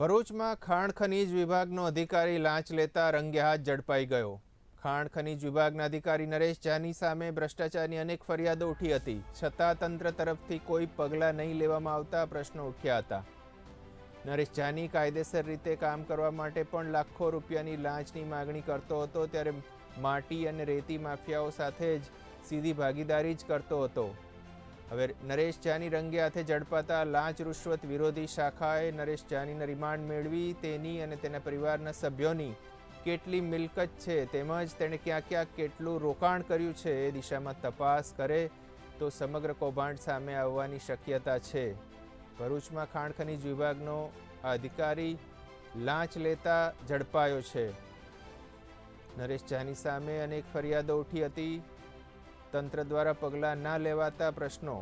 ભરૂચમાં ખાણ ખનીજ વિભાગનો અધિકારી લાંચ લેતા રંગે હાથ ઝડપાઈ ગયો. ખાણ ખનીજ વિભાગના અધિકારી નરેશ જાની સામે ભ્રષ્ટાચારની અનેક ફરિયાદો ઉઠી હતી. છતાં તંત્ર તરફથી કોઈ પગલાં નહીં લેવામાં આવતા પ્રશ્નો ઉઠ્યા હતા. નરેશ જાની કાયદેસર રીતે કામ કરવા માટે પણ લાખો રૂપિયાની લાંચની માગણી કરતો હતો, ત્યારે માટી અને રેતી માફિયાઓ સાથે જ સીધી ભાગીદારી જ કરતો હતો. હવે નરેશ જાની રંગે હાથે ઝડપાતા લાંચ રૂશ્વત વિરોધી શાખાએ નરેશ જાનીને રિમાન્ડ મેળવી. તેની અને તેના પરિવારના સભ્યોની કેટલી મિલકત છે તેમજ તેણે ક્યાં ક્યાં કેટલું રોકાણ કર્યું છે એ દિશામાં તપાસ કરે તો સમગ્ર કૌભાંડ સામે આવવાની શક્યતા છે. ભરૂચમાં ખાણ ખનીજ વિભાગનો અધિકારી લાંચ લેતા ઝડપાયો છે. નરેશ જાની સામે અનેક ફરિયાદો ઉઠી હતી. તંત્ર દ્વારા પગલાં ના લેવાતા પ્રશ્નો